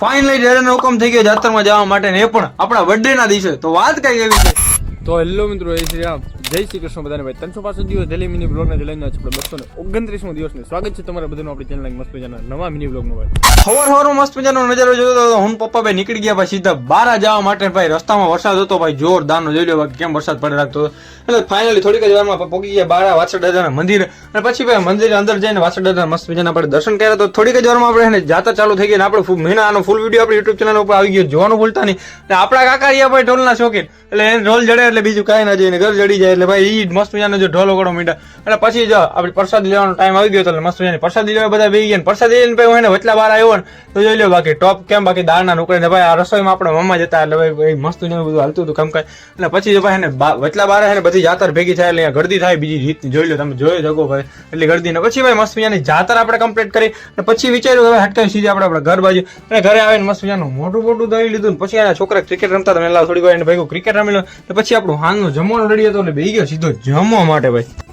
Finally ડેરાનો હુકમ થઈ ગયો જાત્રામાં જવા માટે ને એ પણ આપણા બર્થડે ના દિવસે. તો વાત કઈ એવી છે. તો હેલો મિત્રો એ શ્રી રામ. જય શ્રી કૃષ્ણ બધાને ભાઈ. ત્રણસો પાસઠ દિવસ ડેલી મિની બ્લોગના જલાઈને આપણે બસો ને ઓગણત્રીસમો દિવસને સ્વાગત છે તમારા બધાનું આપણી ચેનલ મસ્ત મજાના નવા મિની બ્લોગમાં ભાઈ. હવાર સવારમાં મસ્ત મજાનો નજારો જોયો હતો. હું પપ્પા ભાઈ નીકળી ગયા ભાઈ સીધા બારા જવા માટે ભાઈ. રસ્તામાં વરસાદ હતો ભાઈ જોરદારનો જોઈ લો બાકી કેમ વરસાદ પડે રાખતો એટલે ફાઇનલી થોડીક જ વારમાં પોગી ગયા બારા વાછડ દાદાના મંદિર. અને પછી ભાઈ મંદિર અંદર જઈને વાછડ દાદા મસ્ત મજાના આપણે દર્શન કર્યા તો થોડીક જ વારમાં આપણે જાત્રા ચાલુ થઈ ગયા આપણે મહિનાનો ફૂલ વીડિયો આપણે યુટ્યુબ ચેનલ ઉપર આવી ગયો. જોવાનું ભૂલતા નહીં. આપણા કાકા રહ્યા ભાઈ ઢોલના શોખીન. એટલે એને ઢોલ જડે એટલે બીજું કાંઈ ના જઈને ઘર જડી જાય એટલે ભાઈ એ મસ્ત મજાનો જો ઢોલ વગડો મીંડા. અને પછી જો આપણે પ્રસાદ લેવાનો ટાઈમ આવી ગયો એટલે મસ્ત મજાની પ્રસાદી લેવા બધા બેસી ગયા પ્રસાદ લઈને ભાઈ હું એને વચલા બાર આવ્યો ને તો જોઈ લો બાકી ટોપ કેમ બાકી દાળના નુકડે ને ભાઈ આ રસોઈમાં આપણે મમ્મા જતા એટલે ભાઈ મસ્ત મજાનું બધું હાલતું હતું કામ એટલે પછી જો ભાઈ એને બા- વચલા બાર એને બધી જાતર ભેગી થાય એટલે ગળદી થાય બીજી રીતની. જોઈ લો તમે, જોઈ શકો ભાઈ એટલી ગળદી ને. પછી ભાઈ મસ્ત મજાની જાતર આપણે કમ્પ્લીટ કરી અને પછી વિચાર્યું હવે હટકાવી સીધી આપણે આપણા ઘર બાજુ. અને ઘરે આવીને મસ્ત મજાનું મોટું મોટું દઈ લીધું પછી એના છોકરા ક્રિકેટ રમતા એટલે લાવ થોડી વાર એને ભાઈ ક્રિકેટ રમી લો. તો પછી આપણું હાલનું જમવાનું રેડી હતો એટલે ગયો સીધો જમવા માટે ભાઈ.